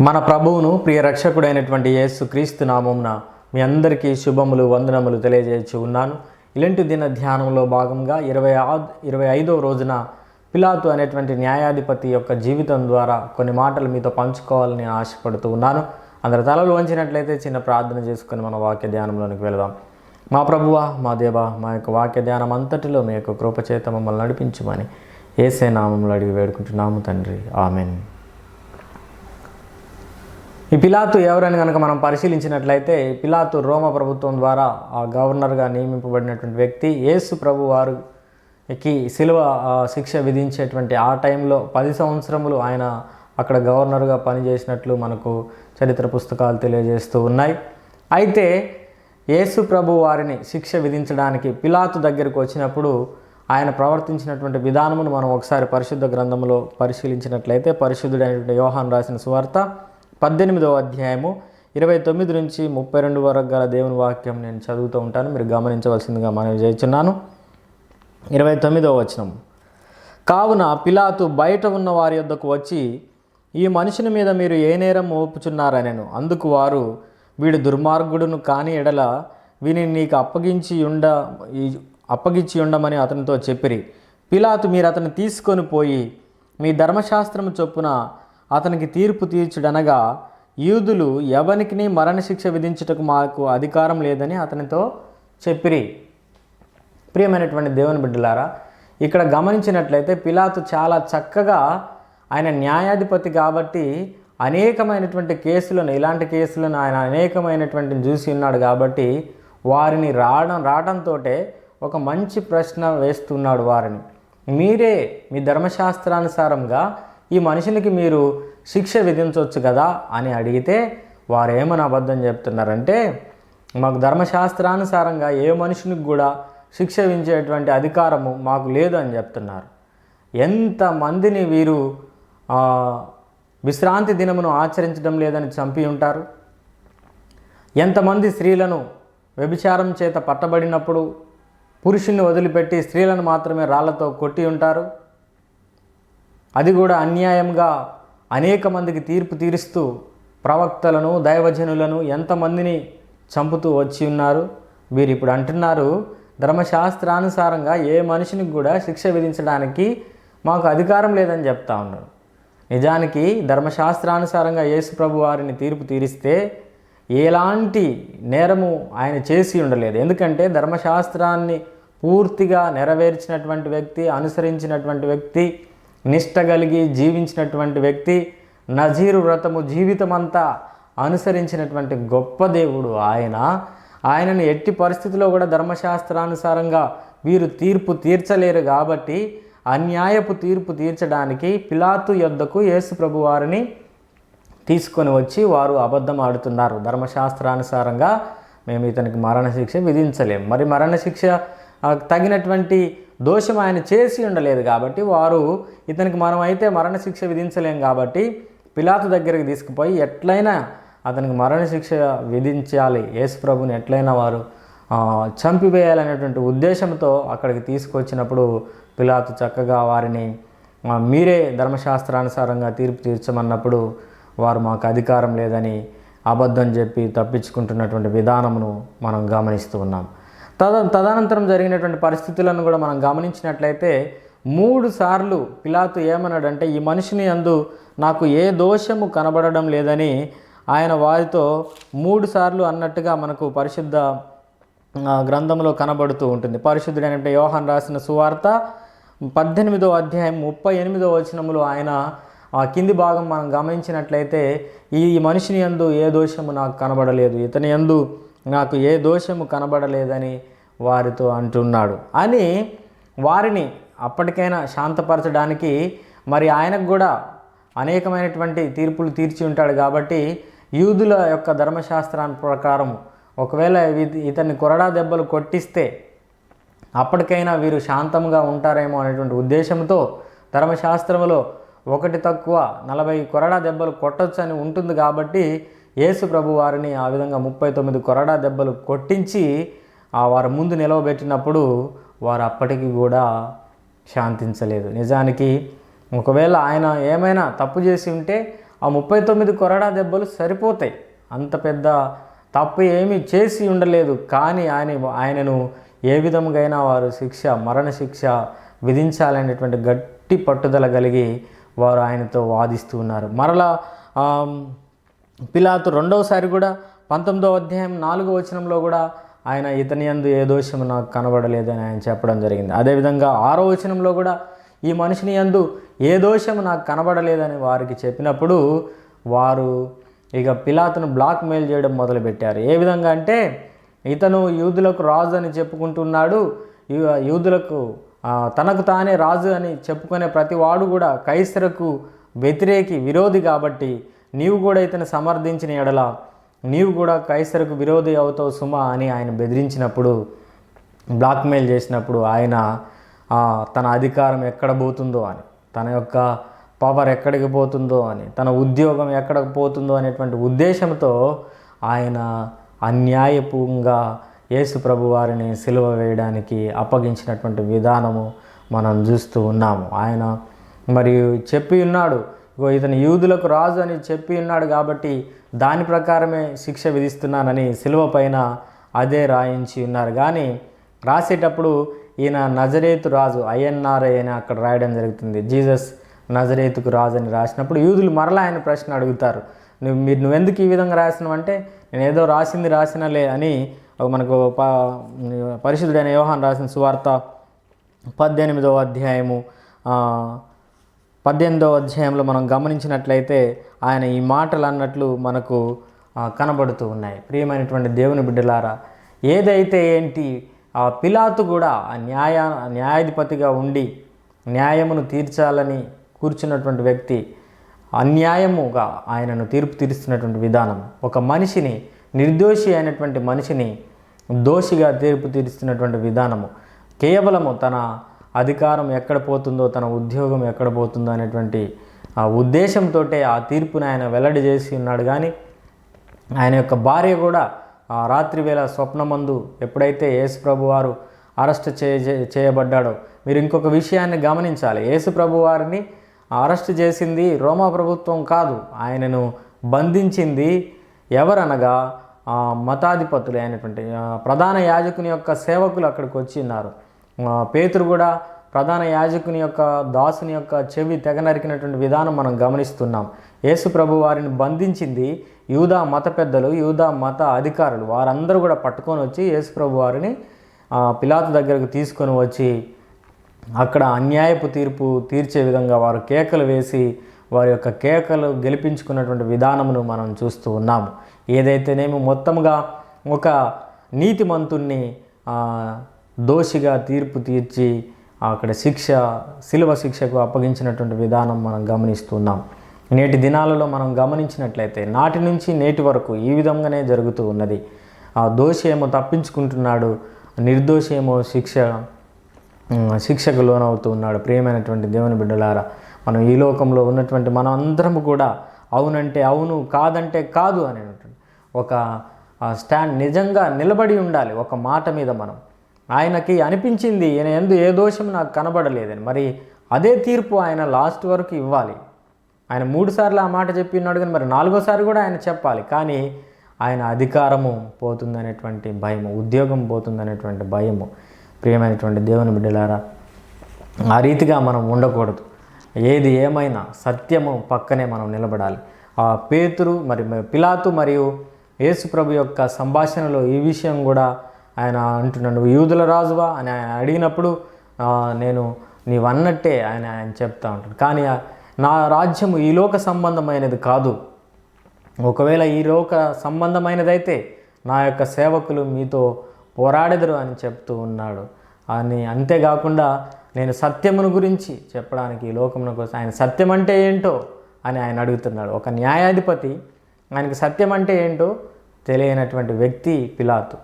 మన ప్రభువును ప్రియ రక్షకుడైనటువంటి యేసు క్రీస్తు నామంన మీ అందరికీ శుభములు వందనములు తెలియజేయచ్చు ఉన్నాను. ఇలాంటి దిన ధ్యానంలో భాగంగా ఇరవై ఆ ఇరవై ఐదవ రోజున పిలాతు అనేటువంటి న్యాయాధిపతి యొక్క జీవితం ద్వారా కొన్ని మాటలు మీతో పంచుకోవాలని ఆశపడుతూ ఉన్నాను. అందరి తలలు వంచినట్లయితే చిన్న ప్రార్థన చేసుకుని మన వాక్య ధ్యానంలోనికి వెళదాం. మా ప్రభువా మా దేవా మా యొక్క వాక్య ధ్యానం అంతటిలో మీ యొక్క కృపచేత మమ్మల్ని నడిపించమని ఏసే నామంలో అడిగి వేడుకుంటున్నాము తండ్రి. ఆమెన్. ఈ పిలాతు ఎవరని కనుక మనం పరిశీలించినట్లయితే పిలాతు రోమ ప్రభుత్వం ద్వారా ఆ గవర్నర్గా నియమింపబడినటువంటి వ్యక్తి యేసు ప్రభు వారికి శిలువ శిక్ష విధించేటువంటి ఆ టైంలో పది సంవత్సరములు ఆయన అక్కడ గవర్నర్గా పనిచేసినట్లు మనకు చరిత్ర పుస్తకాలు తెలియజేస్తూ ఉన్నాయి. అయితే యేసు ప్రభు వారిని శిక్ష విధించడానికి పిలాతు దగ్గరకు వచ్చినప్పుడు ఆయన ప్రవర్తించినటువంటి విధానమును మనం ఒకసారి పరిశుద్ధ గ్రంథంలో పరిశీలించినట్లయితే పరిశుద్ధుడైనటువంటి యోహాన్ రాసిన సువార్త పద్దెనిమిదవ అధ్యాయము ఇరవై తొమ్మిది నుంచి ముప్పై రెండు వరకు గల దేవుని వాక్యం నేను చదువుతూ ఉంటాను. మీరు గమనించవలసిందిగా మనం చేస్తున్నాను. ఇరవై తొమ్మిదవ వచనం. కావున పిలాతు బయట ఉన్న వారి యొద్దకు వచ్చి ఈ మనుషుని మీద మీరు ఏ నేరం మోపుచున్నారనెను. అందుకు వారు వీడు దుర్మార్గుడును కాని ఎడల వీని నీకు అప్పగించి ఉండ అప్పగించి ఉండమని అతనితో చెప్పిరి. పిలాతు మీరు అతన్ని తీసుకొని పోయి మీ ధర్మశాస్త్రము చొప్పున అతనికి తీర్పు తీర్చుడనగా యూదులు ఎవనికి మరణశిక్ష విధించుటకు మాకు అధికారం లేదని అతనితో చెప్పిరి. ప్రియమైనటువంటి దేవుని బిడ్డలారా ఇక్కడ గమనించినట్లయితే పిలాతు చాలా చక్కగా ఆయన న్యాయాధిపతి కాబట్టి అనేకమైనటువంటి కేసులను ఇలాంటి కేసులను ఆయన అనేకమైనటువంటి చూసి ఉన్నాడు కాబట్టి వారిని రావడం రావడంతో ఒక మంచి ప్రశ్న వేస్తున్నాడు వారిని. మీరే మీ ధర్మశాస్త్రానుసారంగా ఈ మనిషినికి మీరు శిక్ష విధించవచ్చు కదా అని అడిగితే వారు ఏమని అబద్ధం చెప్తున్నారంటే మాకు ధర్మశాస్త్రానుసారంగా ఏ మనుషునికి కూడా శిక్ష విధించేటువంటి అధికారము మాకు లేదు అని చెప్తున్నారు. ఎంతమందిని వీరు విశ్రాంతి దినమును ఆచరించడం లేదని చంపి ఉంటారు? ఎంతమంది స్త్రీలను వ్యభిచారం చేత పట్టబడినప్పుడు పురుషుని వదిలిపెట్టి స్త్రీలను మాత్రమే రాళ్ళతో కొట్టి ఉంటారు? అది కూడా అన్యాయంగా అనేక మందికి తీర్పు తీరుస్తూ ప్రవక్తలను దైవజనులను ఎంతమందిని చంపుతూ వచ్చి ఉన్నారు. వీరు ఇప్పుడు అంటున్నారు ధర్మశాస్త్రానుసారంగా ఏ మనిషినికి కూడా శిక్ష విధించడానికి మాకు అధికారం లేదని చెప్తా ఉన్నారు. నిజానికి ధర్మశాస్త్రానుసారంగా యేసు ప్రభు వారిని తీర్పు తీరిస్తే ఎలాంటి నేరము ఆయన చేసి ఉండలేదు. ఎందుకంటే ధర్మశాస్త్రాన్ని పూర్తిగా నెరవేర్చినటువంటి వ్యక్తి అనుసరించినటువంటి వ్యక్తి నిష్ట కలిగి జీవించినటువంటి వ్యక్తి నజీరు వ్రతము జీవితమంతా అనుసరించినటువంటి గొప్ప దేవుడు ఆయన. ఆయనను ఎట్టి పరిస్థితిలో కూడా ధర్మశాస్త్రానుసారంగా వీరు తీర్పు తీర్చలేరు కాబట్టి అన్యాయపు తీర్పు తీర్చడానికి పిలాతు యొద్దకు యేసు ప్రభు వారిని తీసుకొని వచ్చి వారు అబద్ధం ఆడుతున్నారు. ధర్మశాస్త్రానుసారంగా మేము ఇతనికి మరణశిక్ష విధించలేం. మరి మరణశిక్ష తగినటువంటి దోషం ఆయన చేసి ఉండలేదు కాబట్టి వారు ఇతనికి మనం అయితే మరణశిక్ష విధించలేం కాబట్టి పిలాతు దగ్గరికి తీసుకుపోయి ఎట్లయినా అతనికి మరణశిక్ష విధించాలి యేసుప్రభుని ఎట్లయినా వారు చంపివేయాలనేటువంటి ఉద్దేశంతో అక్కడికి తీసుకొచ్చినప్పుడు పిలాతు చక్కగా వారిని మీరే ధర్మశాస్త్రానుసారంగా తీర్పు తీర్చమన్నప్పుడు వారు మాకు అధికారం లేదని అబద్ధం చెప్పి తప్పించుకుంటున్నటువంటి విధానమును మనం గమనిస్తూ ఉన్నాం. తద తదనంతరం జరిగినటువంటి పరిస్థితులను కూడా మనం గమనించినట్లయితే మూడు సార్లు పిలాతు ఏమన్నాడంటే ఈ మనిషిని అందు నాకు ఏ దోషము కనబడడం లేదని ఆయన వారితో మూడు సార్లు అన్నట్టుగా మనకు పరిశుద్ధ గ్రంథంలో కనబడుతూ ఉంటుంది. పరిశుద్ధుడైనటువంటి యోహాన్ రాసిన సువార్త పద్దెనిమిదో అధ్యాయం ముప్పై ఎనిమిదో వచనములో ఆయన ఆ కింది భాగం మనం గమనించినట్లయితే ఈ మనిషిని యందు ఏ దోషము నాకు కనబడలేదు. ఇతని యందు నాకు ఏ దోషము కనబడలేదని వారితో అంటున్నాడు. అని వారిని అప్పటికైనా శాంతపరచడానికి మరి ఆయనకు కూడా అనేకమైనటువంటి తీర్పులు తీర్చి ఉంటాడు కాబట్టి యూదుల యొక్క ధర్మశాస్త్రాన్ని ప్రకారం ఒకవేళ ఇతన్ని కొరడా దెబ్బలు కొట్టిస్తే అప్పటికైనా వీరు శాంతంగా ఉంటారేమో అనేటువంటి ఉద్దేశంతో ధర్మశాస్త్రములో ఒకటి తక్కువ నలభై కొరడా దెబ్బలు కొట్టొచ్చు అని ఉంటుంది కాబట్టి యేసు ప్రభు వారిని ఆ విధంగా ముప్పై తొమ్మిది కొరడా దెబ్బలు కొట్టించి ఆ వారి ముందు నిలవబెట్టినప్పుడు వారు అప్పటికి కూడా శాంతించలేదు. నిజానికి ఒకవేళ ఆయన ఏమైనా తప్పు చేసి ఉంటే ఆ ముప్పై తొమ్మిది కొరడా దెబ్బలు సరిపోతాయి. అంత పెద్ద తప్పు ఏమీ చేసి ఉండలేదు. కానీ ఆయన ఆయనను ఏ విధముగైనా వారు శిక్ష మరణ శిక్ష విధించాలనేటువంటి గట్టి పట్టుదల కలిగి వారు ఆయనతో వాదిస్తూ ఉన్నారు. మరలా పిలాతు రెండవసారి కూడా పంతొమ్మిదో అధ్యాయం నాలుగో వచనంలో కూడా ఆయన ఇతని యందు ఏ దోషము నాకు కనబడలేదని ఆయన చెప్పడం జరిగింది. అదేవిధంగా ఆరో వచనంలో కూడా ఈ మనిషిని యందు ఏ దోషము నాకు కనబడలేదని వారికి చెప్పినప్పుడు వారు ఇక పిలాతును బ్లాక్ మెయిల్ చేయడం మొదలుపెట్టారు. ఏ విధంగా అంటే ఇతను యూదులకు రాజు అని చెప్పుకుంటున్నాడు. యూదులకు తనకు తానే రాజు అని చెప్పుకునే ప్రతి వాడు కూడా కైసరకు వ్యతిరేకి విరోధి కాబట్టి నీవు కూడా ఇతను సమర్థించిన ఎడల నీవు కూడా కైసరకు విరోధి అవుతావు సుమా అని ఆయన బెదిరించినప్పుడు బ్లాక్మెయిల్ చేసినప్పుడు ఆయన తన అధికారం ఎక్కడ పోతుందో అని తన యొక్క పవర్ ఎక్కడికి పోతుందో అని తన ఉద్యోగం ఎక్కడికి పోతుందో అనేటువంటి ఉద్దేశంతో ఆయన అన్యాయపూంగా యేసు ప్రభు వారిని సిలువ వేయడానికి అప్పగించినటువంటి విధానము మనం చూస్తూ ఉన్నాము. ఆయన మరియు చెప్పి ఉన్నాడు ఇగో ఇతను యూదులకు రాజు అని చెప్పి ఉన్నాడు కాబట్టి దాని ప్రకారమే శిక్ష విధిస్తున్నానని సిలువ పైన అదే రాయించి ఉన్నారు. కానీ రాసేటప్పుడు ఈయన నజరేతు రాజు ఐఎన్ఆర్ఐ అని అక్కడ రాయడం జరుగుతుంది. జీసస్ నజరేతుకు రాజు అని రాసినప్పుడు యూదులు మరలా ఆయన ప్రశ్న అడుగుతారు. నువ్వు మీరు నువ్వెందుకు ఈ విధంగా రాసినావు అంటే నేను ఏదో రాసింది రాసినలే అని ఒక మనకు ప పరిశుద్ధుడైన యోహాన్ రాసిన సువార్త పద్దెనిమిదవ అధ్యాయము పద్దెనిమిదో అధ్యాయంలో మనం గమనించినట్లయితే ఆయన ఈ మాటలు అన్నట్లు మనకు కనబడుతూ ఉన్నాయి. ప్రియమైనటువంటి దేవుని బిడ్డలారా ఏదైతే ఏంటి ఆ పిలాతు కూడా ఆ న్యాయ న్యాయాధిపతిగా ఉండి న్యాయమును తీర్చాలని కూర్చున్నటువంటి వ్యక్తి అన్యాయముగా ఆయనను తీర్పు తీరుస్తున్నటువంటి విధానం ఒక మనిషిని నిర్దోషి అయినటువంటి మనిషిని దోషిగా తీర్పు తీరుస్తున్నటువంటి విధానము కేవలము తన అధికారం ఎక్కడ పోతుందో తన ఉద్యోగం ఎక్కడ పోతుందో అనేటువంటి ఆ ఉద్దేశంతో ఆ తీర్పుని ఆయన వెల్లడి చేసి ఉన్నాడు. కానీ ఆయన యొక్క భార్య కూడా ఆ రాత్రి వేళ స్వప్నమందు ఎప్పుడైతే యేసుప్రభు వారు అరెస్ట్ చేయ చేయబడ్డాడో మీరు ఇంకొక విషయాన్ని గమనించాలి. యేసుప్రభు వారిని అరెస్ట్ చేసింది రోమా ప్రభుత్వం కాదు ఆయనను బంధించింది ఎవరనగా మతాధిపతులు అయినటువంటి ప్రధాన యాజకుని యొక్క సేవకులు అక్కడికి వచ్చి ఉన్నారు. పేతురు కూడా ప్రధాన యాజకుని యొక్క దాసుని యొక్క చెవి తెగ నరికినటువంటి విధానం మనం గమనిస్తున్నాం. యేసు ప్రభు వారిని బంధించింది యూదా మత పెద్దలు యూదా మత అధికారులు. వారందరూ కూడా పట్టుకొని వచ్చి యేసు ప్రభు వారిని పిలాతు దగ్గరకు తీసుకొని వచ్చి అక్కడ అన్యాయపు తీర్పు తీర్చే విధంగా వారు కేకలు వేసి వారి యొక్క కేకలు గెలిపించుకున్నటువంటి విధానమును మనం చూస్తూ ఉన్నాము. ఏదైతేనేమి మొత్తముగా ఒక నీతిమంతుణ్ణి దోషిగా తీర్పు తీర్చి అక్కడ శిక్ష శిలువ శిక్షకు అప్పగించినటువంటి విధానం మనం గమనిస్తున్నాం. నేటి దినాలలో మనం గమనించినట్లయితే నాటి నుంచి నేటి వరకు ఈ విధంగానే జరుగుతూ ఉన్నది. ఆ దోషి ఏమో తప్పించుకుంటున్నాడు నిర్దోషి ఏమో శిక్ష శిక్షకు లోనవుతూ ఉన్నాడు. ప్రియమైనటువంటి దేవుని బిడ్డలారా మనం ఈ లోకంలో ఉన్నటువంటి మనం అందరం కూడా అవునంటే అవును కాదంటే కాదు అనేటువంటి ఒక స్టాండ్ నిజంగా నిలబడి ఉండాలి ఒక మాట మీద మనం. ఆయనకి అనిపించింది ఈయన ఎందు ఏ దోషం నాకు కనబడలేదని. మరి అదే తీర్పు ఆయన లాస్ట్ వరకు ఇవ్వాలి. ఆయన మూడుసార్లు ఆ మాట చెప్పి ఉన్నాడు కానీ మరి నాలుగోసారి కూడా ఆయన చెప్పాలి. కానీ ఆయన అధికారము పోతుందనేటువంటి భయము ఉద్యోగం పోతుందనేటువంటి భయము. ప్రియమైనటువంటి దేవుని బిడ్డలారా ఆ రీతిగా మనం ఉండకూడదు. ఏది ఏమైనా సత్యము పక్కనే మనం నిలబడాలి. ఆ పేతురు మరి పిలాతు మరియు యేసు ప్రభు యొక్క సంభాషణలో ఈ విషయం కూడా ఆయన అంటున్నాడు "నువ్వు యూదుల రాజువా? అని ఆయన అడిగినప్పుడు నేను నీవన్నట్టే ఆయన ఆయన చెప్తా ఉంటాడు. కానీ నా రాజ్యం ఈ లోక సంబంధమైనది కాదు. ఒకవేళ ఈ లోక సంబంధమైనదైతే నా యొక్క సేవకులు మీతో పోరాడెదరు అని చెప్తూ ఉన్నాడు. అని అంతేకాకుండా నేను సత్యమును గురించి చెప్పడానికి ఈ లోకమున కోసం ఆయన సత్యం అంటే ఏంటో అని ఆయన అడుగుతున్నాడు. ఒక న్యాయాధిపతి ఆయనకి సత్యం అంటే ఏంటో తెలియనటువంటి వ్యక్తి పిలాతు.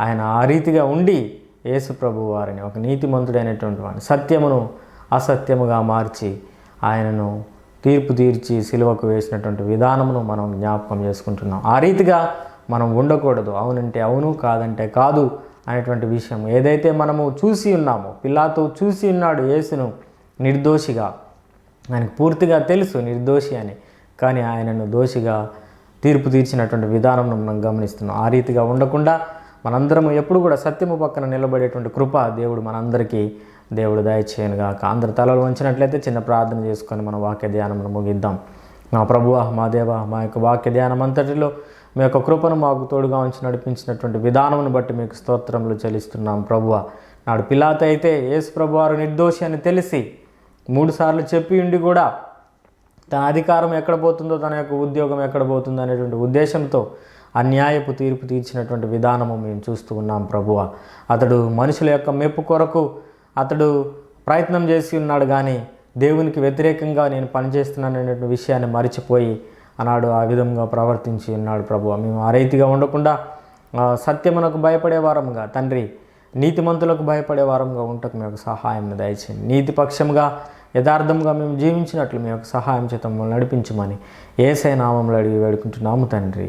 ఆయన ఆ రీతిగా ఉండి యేసుప్రభు వారిని ఒక నీతిమంతుడైనటువంటి వాడిని సత్యమును అసత్యముగా మార్చి ఆయనను తీర్పు తీర్చి సిలువకు వేసినటువంటి విధానమును మనం జ్ఞాపకం చేసుకుంటున్నాం. ఆ రీతిగా మనం ఉండకూడదు. అవునంటే అవును కాదంటే కాదు అనేటువంటి విషయం ఏదైతే మనము చూసి ఉన్నామో పిల్లాతో చూసి ఉన్నాడు యేసును నిర్దోషిగా ఆయనకు పూర్తిగా తెలుసు నిర్దోషి అని కానీ ఆయనను దోషిగా తీర్పు తీర్చినటువంటి విధానం మనం గమనిస్తున్నాం. ఆ రీతిగా ఉండకుండా మనందరము ఎప్పుడు కూడా సత్యము పక్కన నిలబడేటువంటి కృప దేవుడు మనందరికీ దేవుడు దయచేయనుగా అందరి తలలు వంచినట్లయితే చిన్న ప్రార్థన చేసుకొని మన వాక్య ధ్యానం ముగిద్దాం. మా ప్రభువ మా దేవ మా యొక్క వాక్య ధ్యానం అంతటిలో మీ యొక్క కృపను మాకు తోడుగా ఉంచి నడిపించినటువంటి విధానమును బట్టి మీకు స్తోత్రములు చెల్లిస్తున్నాం ప్రభువ. నాడు పిలాత అయితే యేసు ప్రభు వారు నిర్దోషి అని తెలిసి మూడుసార్లు చెప్పి ఉండి కూడా తన అధికారం ఎక్కడ పోతుందో తన యొక్క ఉద్యోగం ఎక్కడ పోతుందో అనేటువంటి ఉద్దేశంతో అన్యాయపు తీర్పు తీర్చినటువంటి విధానము మేము చూస్తూ ఉన్నాం ప్రభువ. అతడు మనుషుల యొక్క మెప్పు కొరకు అతడు ప్రయత్నం చేసి ఉన్నాడు కానీ దేవునికి వ్యతిరేకంగా నేను పనిచేస్తున్నాను అనేటువంటి విషయాన్ని మరిచిపోయి అన్నాడు ఆ విధంగా ప్రవర్తించి ఉన్నాడు ప్రభు మేము ఆ రీతిగా ఉండకుండా సత్యమునకు భయపడే వారముగా తండ్రి నీతిమంతులకు భయపడే వారంగా ఉంటకు మీ యొక్క సహాయం దయచేయండి. నీతిపక్షంగా యథార్థంగా మేము జీవించినట్లు మీ యొక్క సహాయం చేత మమ్మల్ని నడిపించమని ఏసై నామంలో అడిగి వేడుకుంటున్నాము తండ్రి.